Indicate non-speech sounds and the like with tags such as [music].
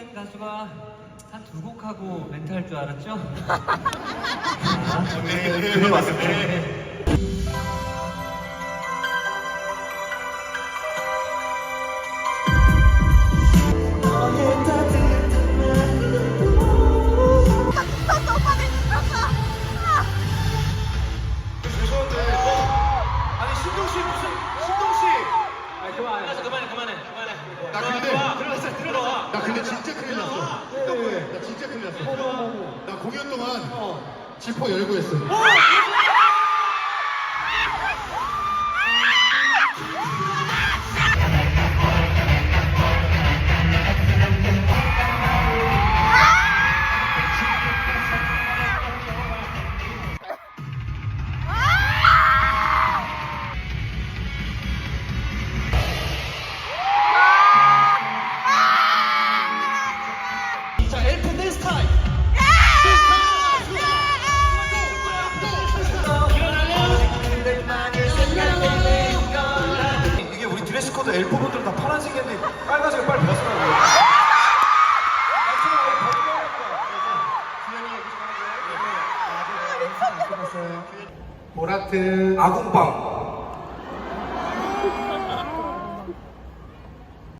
된 가수가 한 두 곡 하고 멘트 할 줄 알았죠? [laughs] 네, 그거 맞습 나 근데 진짜 큰일 났어. 나 진짜 큰일 났어. 나 공연 동안 지퍼 열고 했어. 코드 엘프 분들은 다 파란색인데 빨간색을 빨리 벗으라고요. 보라트 아궁빵